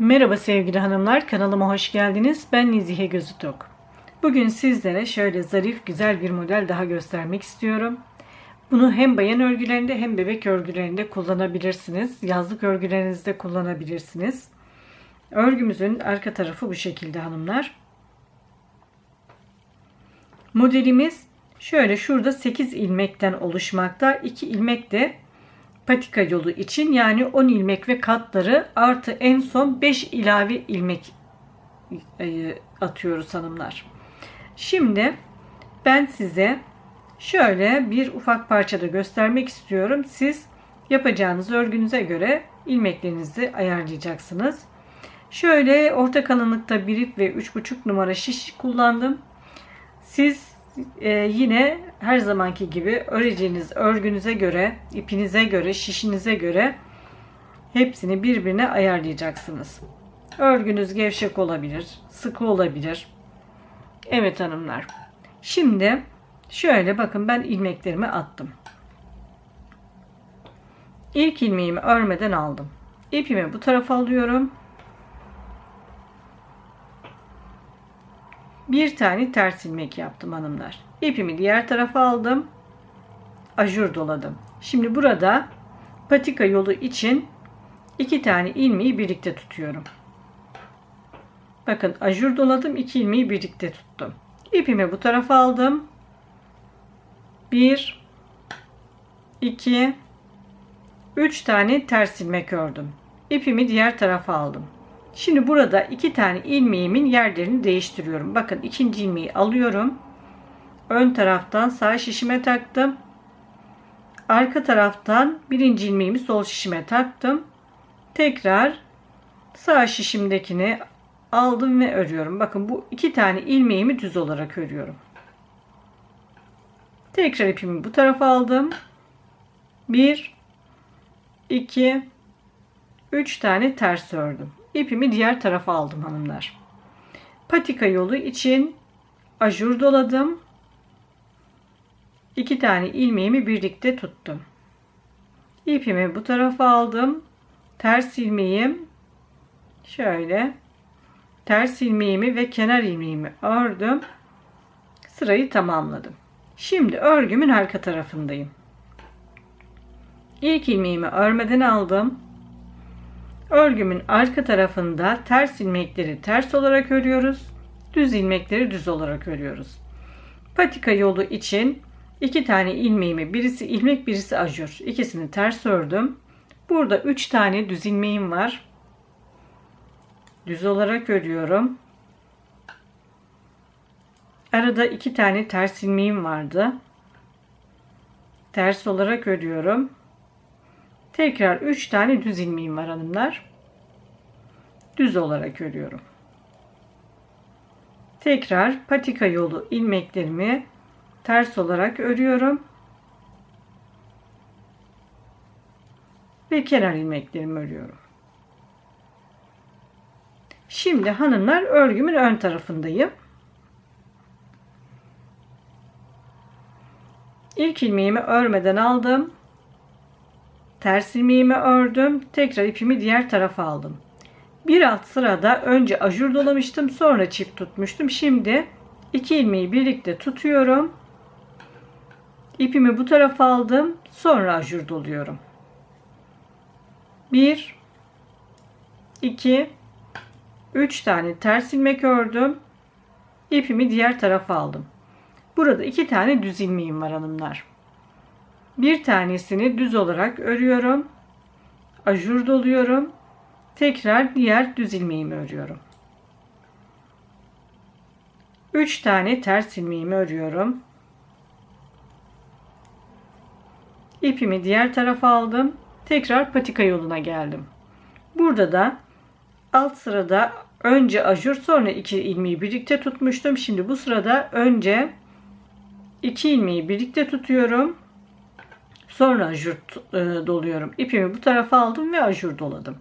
Merhaba sevgili hanımlar, kanalıma hoş geldiniz. Ben Nizihe Gözütok. Bugün sizlere şöyle zarif, güzel bir model daha göstermek istiyorum. Bunu hem bayan örgülerinde hem bebek örgülerinde kullanabilirsiniz. Yazlık örgülerinizde kullanabilirsiniz. Örgümüzün arka tarafı bu şekilde hanımlar. Modelimiz şöyle şurada 8 ilmekten oluşmakta. 2 ilmek de patika yolu için yani 10 ilmek ve katları artı en son 5 ilave ilmek e, atıyoruz hanımlar. Şimdi ben size şöyle bir ufak parçada göstermek istiyorum. Siz yapacağınız örgünüze göre ilmeklerinizi ayarlayacaksınız. Şöyle orta kalınlıkta bir ip ve 3,5 numara şiş kullandım. Siz e, yine her zamanki gibi öreceğiniz örgünüze göre, ipinize göre, şişinize göre hepsini birbirine ayarlayacaksınız. Örgünüz gevşek olabilir, sıkı olabilir. Evet hanımlar. Şimdi şöyle bakın ben ilmeklerimi attım. İlk ilmeğimi örmeden aldım. İpimi bu tarafa alıyorum. Bir tane ters ilmek yaptım hanımlar. İpimi diğer tarafa aldım. Ajur doladım. Şimdi burada patika yolu için iki tane ilmeği birlikte tutuyorum. Bakın ajur doladım. iki ilmeği birlikte tuttum. İpimi bu tarafa aldım. 1 2 3 tane ters ilmek ördüm. İpimi diğer tarafa aldım. Şimdi burada iki tane ilmeğimin yerlerini değiştiriyorum. Bakın ikinci ilmeği alıyorum. Ön taraftan sağ şişime taktım. Arka taraftan birinci ilmeğimi sol şişime taktım. Tekrar sağ şişimdekini aldım ve örüyorum. Bakın bu iki tane ilmeğimi düz olarak örüyorum. Tekrar ipimi bu tarafa aldım. 1 2 3 tane ters ördüm. İpimi diğer tarafa aldım hanımlar. Patika yolu için ajur doladım. İki tane ilmeğimi birlikte tuttum. İpimi bu tarafa aldım. Ters ilmeğim şöyle ters ilmeğimi ve kenar ilmeğimi ördüm. Sırayı tamamladım. Şimdi örgümün arka tarafındayım. İlk ilmeğimi örmeden aldım. Örgümün arka tarafında ters ilmekleri ters olarak örüyoruz. Düz ilmekleri düz olarak örüyoruz. Patika yolu için iki tane ilmeğimi birisi ilmek birisi ajur. İkisini ters ördüm. Burada üç tane düz ilmeğim var. Düz olarak örüyorum. Arada iki tane ters ilmeğim vardı. Ters olarak örüyorum. Tekrar 3 tane düz ilmeğim var hanımlar. Düz olarak örüyorum. Tekrar patika yolu ilmeklerimi ters olarak örüyorum. Ve kenar ilmeklerimi örüyorum. Şimdi hanımlar örgümün ön tarafındayım. İlk ilmeğimi örmeden aldım. Ters ilmeğimi ördüm. Tekrar ipimi diğer tarafa aldım. Bir alt sırada önce ajur dolamıştım. Sonra çift tutmuştum. Şimdi iki ilmeği birlikte tutuyorum. İpimi bu tarafa aldım. Sonra ajur doluyorum. 1 2 3 tane ters ilmek ördüm. İpimi diğer tarafa aldım. Burada iki tane düz ilmeğim var hanımlar. Bir tanesini düz olarak örüyorum. Ajur doluyorum. Tekrar diğer düz ilmeğimi örüyorum. 3 tane ters ilmeğimi örüyorum. İpimi diğer tarafa aldım. Tekrar patika yoluna geldim. Burada da alt sırada önce ajur sonra iki ilmeği birlikte tutmuştum. Şimdi bu sırada önce iki ilmeği birlikte tutuyorum. Sonra ajur e, doluyorum. İpimi bu tarafa aldım ve ajur doladım.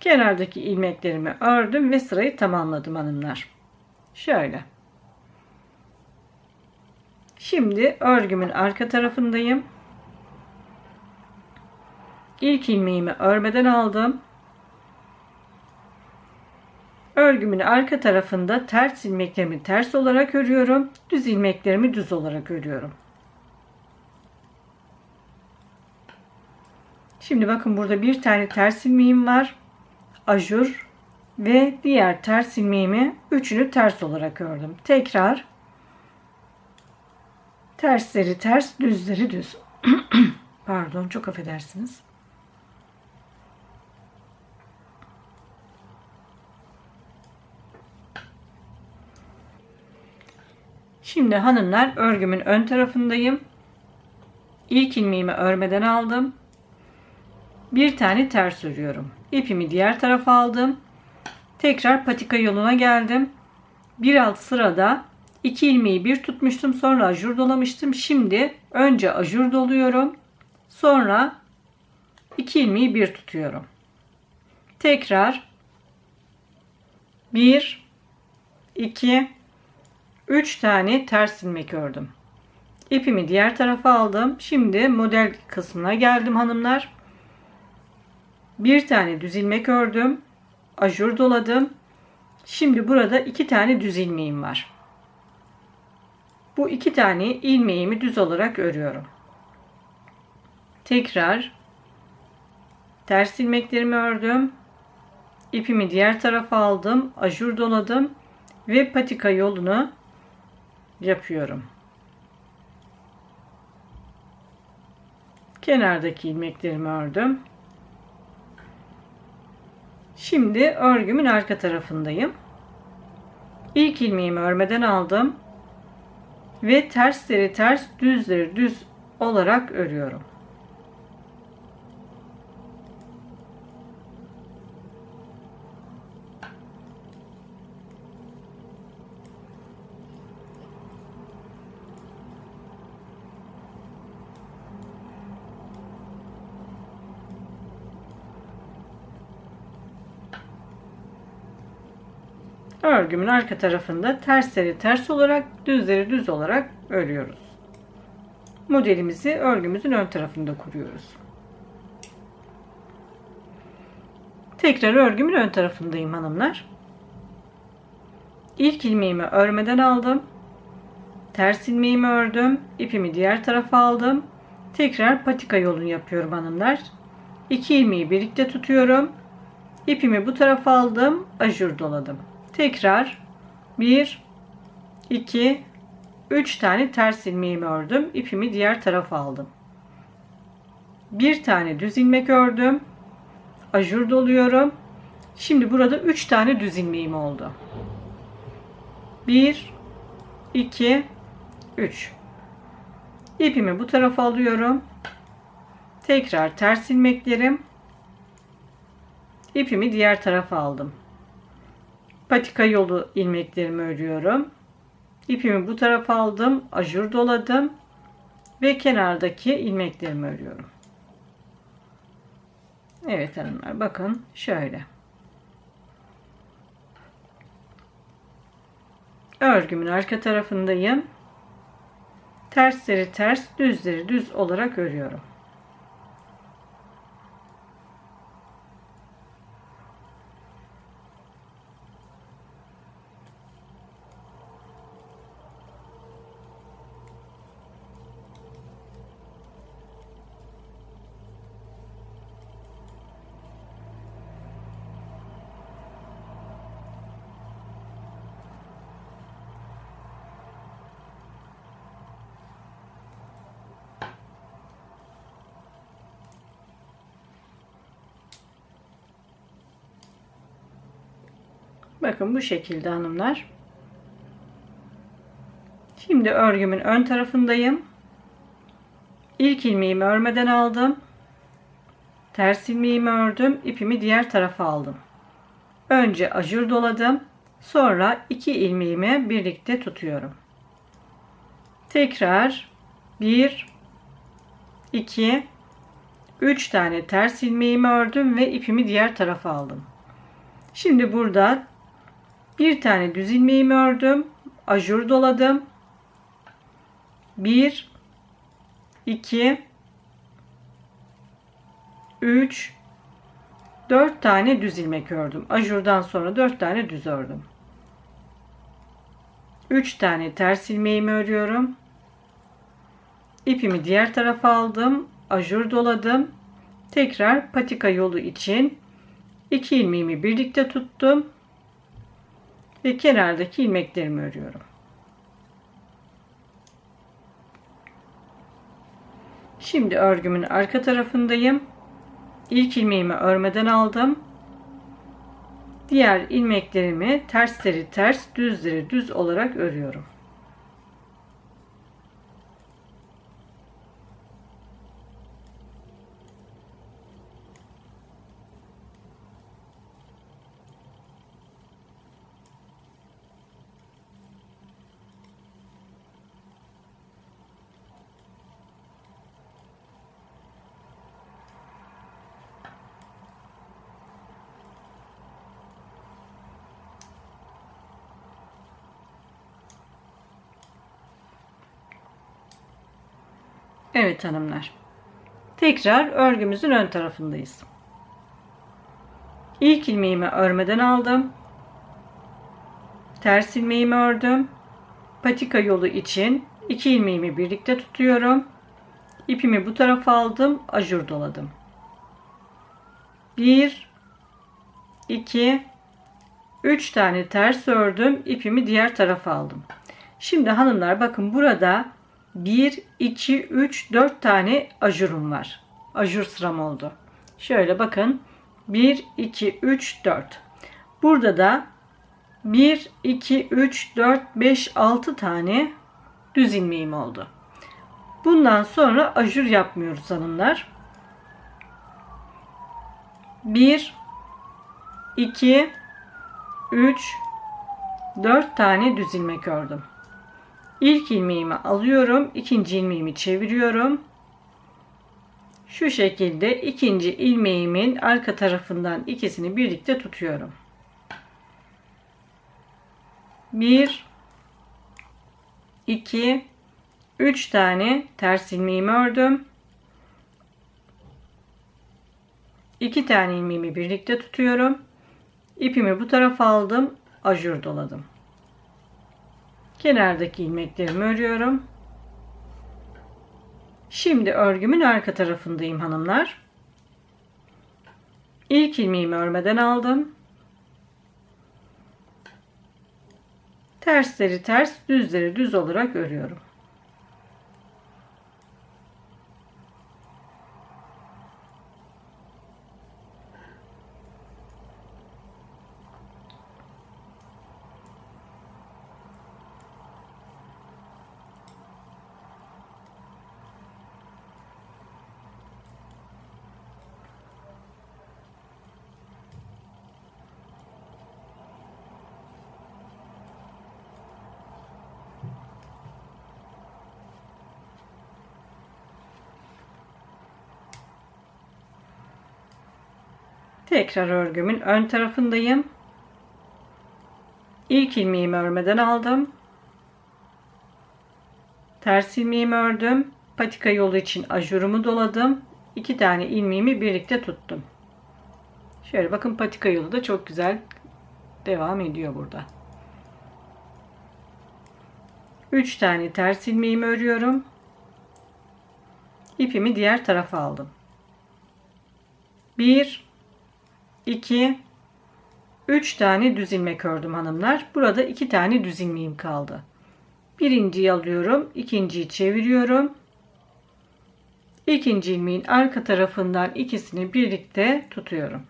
Kenardaki ilmeklerimi ördüm ve sırayı tamamladım hanımlar. Şöyle. Şimdi örgümün arka tarafındayım. İlk ilmeğimi örmeden aldım. Örgümün arka tarafında ters ilmeklerimi ters olarak örüyorum. Düz ilmeklerimi düz olarak örüyorum. Şimdi bakın burada bir tane ters ilmeğim var. Ajur ve diğer ters ilmeğimi üçünü ters olarak ördüm. Tekrar tersleri ters, düzleri düz. Pardon, çok affedersiniz. Şimdi hanımlar örgümün ön tarafındayım. İlk ilmeğimi örmeden aldım. Bir tane ters örüyorum. İpimi diğer tarafa aldım. Tekrar patika yoluna geldim. Bir alt sırada iki ilmeği bir tutmuştum. Sonra ajur dolamıştım. Şimdi önce ajur doluyorum. Sonra iki ilmeği bir tutuyorum. Tekrar 1 2 3 tane ters ilmek ördüm. İpimi diğer tarafa aldım. Şimdi model kısmına geldim hanımlar. Bir tane düz ilmek ördüm. Ajur doladım. Şimdi burada iki tane düz ilmeğim var. Bu iki tane ilmeğimi düz olarak örüyorum. Tekrar ters ilmeklerimi ördüm. İpimi diğer tarafa aldım. Ajur doladım ve patika yolunu yapıyorum. Kenardaki ilmeklerimi ördüm. Şimdi örgümün arka tarafındayım. İlk ilmeğimi örmeden aldım ve tersleri ters, düzleri düz olarak örüyorum. Örgümün arka tarafında tersleri ters olarak düzleri düz olarak örüyoruz. Modelimizi örgümüzün ön tarafında kuruyoruz. Tekrar örgümün ön tarafındayım hanımlar. İlk ilmeğimi örmeden aldım. Ters ilmeğimi ördüm. ipimi diğer tarafa aldım. Tekrar patika yolunu yapıyorum hanımlar. İki ilmeği birlikte tutuyorum. İpimi bu tarafa aldım. Ajur doladım. Tekrar 1 2 3 tane ters ilmeğimi ördüm. İpimi diğer tarafa aldım. Bir tane düz ilmek ördüm. Ajur doluyorum. Şimdi burada 3 tane düz ilmeğim oldu. 1 2 3 İpimi bu tarafa alıyorum. Tekrar ters ilmeklerim. İpimi diğer tarafa aldım patika yolu ilmeklerimi örüyorum. İpimi bu tarafa aldım. Ajur doladım. Ve kenardaki ilmeklerimi örüyorum. Evet hanımlar bakın şöyle. Örgümün arka tarafındayım. Tersleri ters, düzleri düz olarak örüyorum. Bakın bu şekilde hanımlar. Şimdi örgümün ön tarafındayım. İlk ilmeğimi örmeden aldım. Ters ilmeğimi ördüm. ipimi diğer tarafa aldım. Önce ajur doladım. Sonra iki ilmeğimi birlikte tutuyorum. Tekrar 1 2 3 tane ters ilmeğimi ördüm ve ipimi diğer tarafa aldım. Şimdi burada bir tane düz ilmeğimi ördüm. Ajur doladım. 1 2 3 4 tane düz ilmek ördüm. Ajurdan sonra 4 tane düz ördüm. 3 tane ters ilmeğimi örüyorum. İpimi diğer tarafa aldım. Ajur doladım. Tekrar patika yolu için 2 ilmeğimi birlikte tuttum. Ve kenardaki ilmeklerimi örüyorum. Şimdi örgümün arka tarafındayım. İlk ilmeğimi örmeden aldım. Diğer ilmeklerimi tersleri ters, düzleri düz olarak örüyorum. Evet hanımlar. Tekrar örgümüzün ön tarafındayız. İlk ilmeğimi örmeden aldım. Ters ilmeğimi ördüm. Patika yolu için iki ilmeğimi birlikte tutuyorum. İpimi bu tarafa aldım. Ajur doladım. 1 2 3 tane ters ördüm. İpimi diğer tarafa aldım. Şimdi hanımlar bakın burada 1, 2, 3, 4 tane ajurum var. Ajur sıram oldu. Şöyle bakın. 1, 2, 3, 4. Burada da 1, 2, 3, 4, 5, 6 tane düz ilmeğim oldu. Bundan sonra ajur yapmıyoruz hanımlar. 1, 2, 3, 4 tane düz ilmek ördüm. İlk ilmeğimi alıyorum. ikinci ilmeğimi çeviriyorum. Şu şekilde ikinci ilmeğimin arka tarafından ikisini birlikte tutuyorum. 1 2 3 tane ters ilmeğimi ördüm. 2 tane ilmeğimi birlikte tutuyorum. İpimi bu tarafa aldım. Ajur doladım. Kenardaki ilmeklerimi örüyorum. Şimdi örgümün arka tarafındayım hanımlar. İlk ilmeğimi örmeden aldım. Tersleri ters, düzleri düz olarak örüyorum. Tekrar örgümün ön tarafındayım. İlk ilmeğimi örmeden aldım. Ters ilmeğimi ördüm. Patika yolu için ajurumu doladım. İki tane ilmeğimi birlikte tuttum. Şöyle bakın patika yolu da çok güzel devam ediyor burada. 3 tane ters ilmeğimi örüyorum. İpimi diğer tarafa aldım. 1 2 3 tane düz ilmek ördüm hanımlar. Burada 2 tane düz ilmeğim kaldı. Birinciyi alıyorum, ikinciyi çeviriyorum. İkinci ilmeğin arka tarafından ikisini birlikte tutuyorum.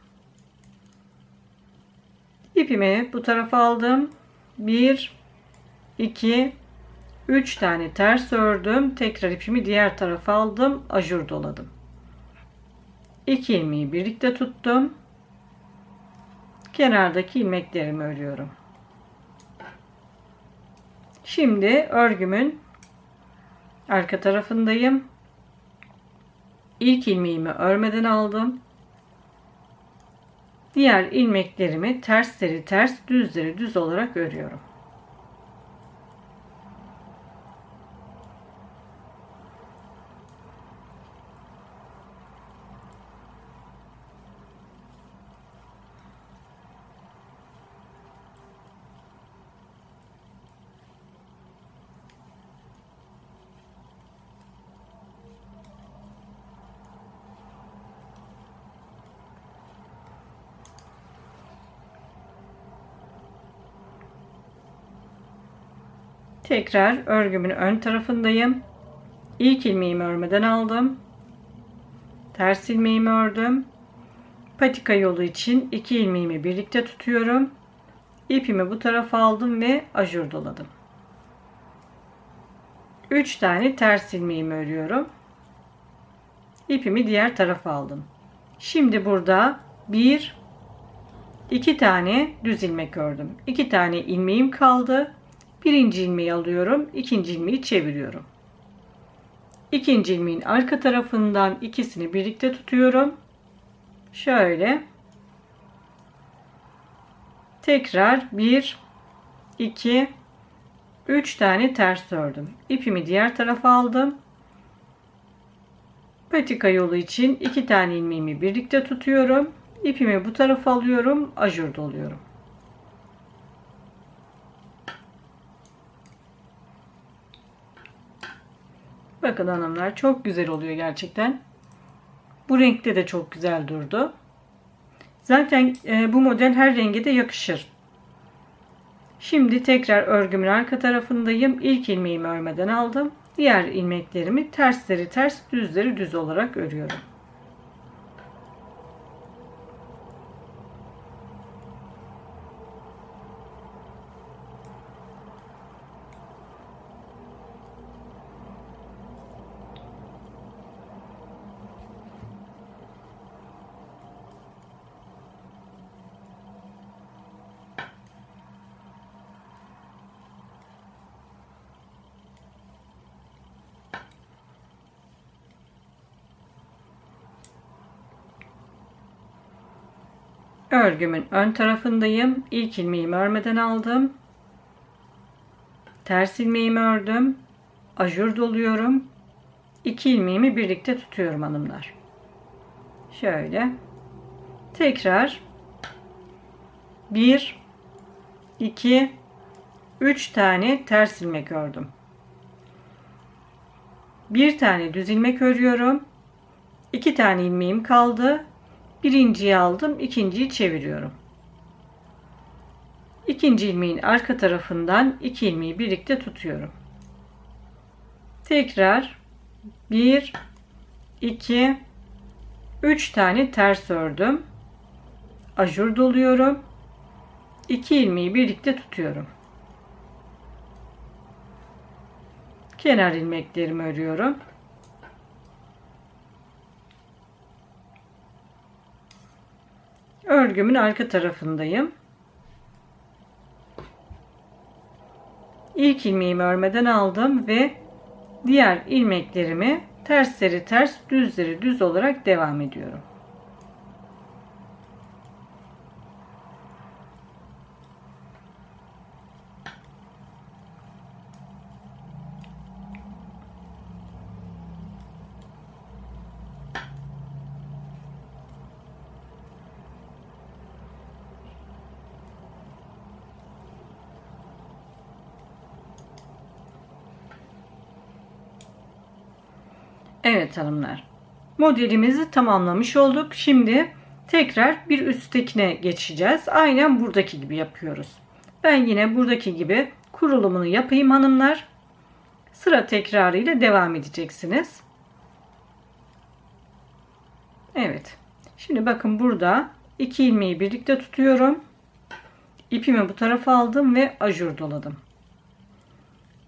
İpimi bu tarafa aldım. 1 2 3 tane ters ördüm. Tekrar ipimi diğer tarafa aldım. Ajur doladım. 2 ilmeği birlikte tuttum kenardaki ilmeklerimi örüyorum. Şimdi örgümün arka tarafındayım. İlk ilmeğimi örmeden aldım. Diğer ilmeklerimi tersleri ters, düzleri düz olarak örüyorum. Tekrar örgümün ön tarafındayım. İlk ilmeğimi örmeden aldım. Ters ilmeğimi ördüm. Patika yolu için iki ilmeğimi birlikte tutuyorum. İpimi bu tarafa aldım ve ajur doladım. 3 tane ters ilmeğimi örüyorum. İpimi diğer tarafa aldım. Şimdi burada 1 2 tane düz ilmek ördüm. 2 tane ilmeğim kaldı. Birinci ilmeği alıyorum, ikinci ilmeği çeviriyorum. İkinci ilmeğin arka tarafından ikisini birlikte tutuyorum. Şöyle. Tekrar 1 2 3 tane ters ördüm. İpimi diğer tarafa aldım. Patika yolu için 2 tane ilmeğimi birlikte tutuyorum. İpimi bu tarafa alıyorum, ajur doluyorum. Bakın hanımlar çok güzel oluyor gerçekten. Bu renkte de çok güzel durdu. Zaten e, bu model her renge de yakışır. Şimdi tekrar örgümün arka tarafındayım. İlk ilmeğimi örmeden aldım. Diğer ilmeklerimi tersleri ters, düzleri düz olarak örüyorum. Örgümün ön tarafındayım. İlk ilmeğimi örmeden aldım. Ters ilmeğimi ördüm. Ajur doluyorum. İki ilmeğimi birlikte tutuyorum hanımlar. Şöyle. Tekrar 1 2 3 tane ters ilmek ördüm. Bir tane düz ilmek örüyorum. İki tane ilmeğim kaldı. Birinciyi aldım, ikinciyi çeviriyorum. İkinci ilmeğin arka tarafından iki ilmeği birlikte tutuyorum. Tekrar 1 2 3 tane ters ördüm. Ajur doluyorum. 2 ilmeği birlikte tutuyorum. Kenar ilmeklerimi örüyorum. Örgümün arka tarafındayım. İlk ilmeğimi örmeden aldım ve diğer ilmeklerimi tersleri ters, düzleri düz olarak devam ediyorum. Evet hanımlar. Modelimizi tamamlamış olduk. Şimdi tekrar bir üsttekine geçeceğiz. Aynen buradaki gibi yapıyoruz. Ben yine buradaki gibi kurulumunu yapayım hanımlar. Sıra tekrarı ile devam edeceksiniz. Evet. Şimdi bakın burada iki ilmeği birlikte tutuyorum. İpimi bu tarafa aldım ve ajur doladım.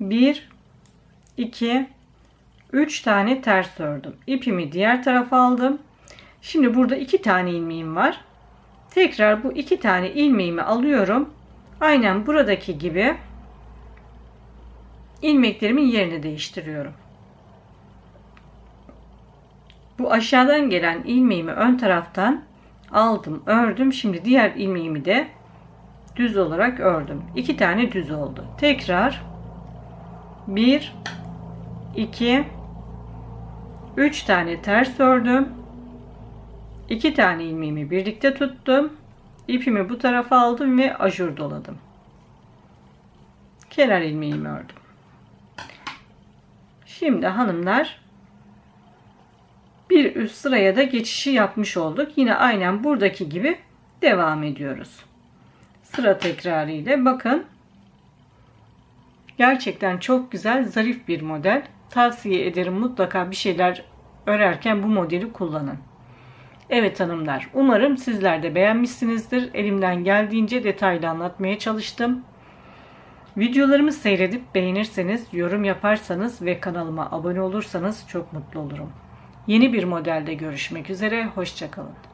1 2 3 tane ters ördüm. İpimi diğer tarafa aldım. Şimdi burada 2 tane ilmeğim var. Tekrar bu 2 tane ilmeğimi alıyorum. Aynen buradaki gibi ilmeklerimin yerini değiştiriyorum. Bu aşağıdan gelen ilmeğimi ön taraftan aldım, ördüm. Şimdi diğer ilmeğimi de düz olarak ördüm. 2 tane düz oldu. Tekrar 1 2 3 tane ters ördüm. 2 tane ilmeğimi birlikte tuttum. İpimi bu tarafa aldım ve ajur doladım. Kenar ilmeğimi ördüm. Şimdi hanımlar bir üst sıraya da geçişi yapmış olduk. Yine aynen buradaki gibi devam ediyoruz. Sıra tekrarı ile bakın Gerçekten çok güzel, zarif bir model. Tavsiye ederim mutlaka bir şeyler örerken bu modeli kullanın. Evet hanımlar, umarım sizler de beğenmişsinizdir. Elimden geldiğince detaylı anlatmaya çalıştım. Videolarımı seyredip beğenirseniz, yorum yaparsanız ve kanalıma abone olursanız çok mutlu olurum. Yeni bir modelde görüşmek üzere, hoşçakalın.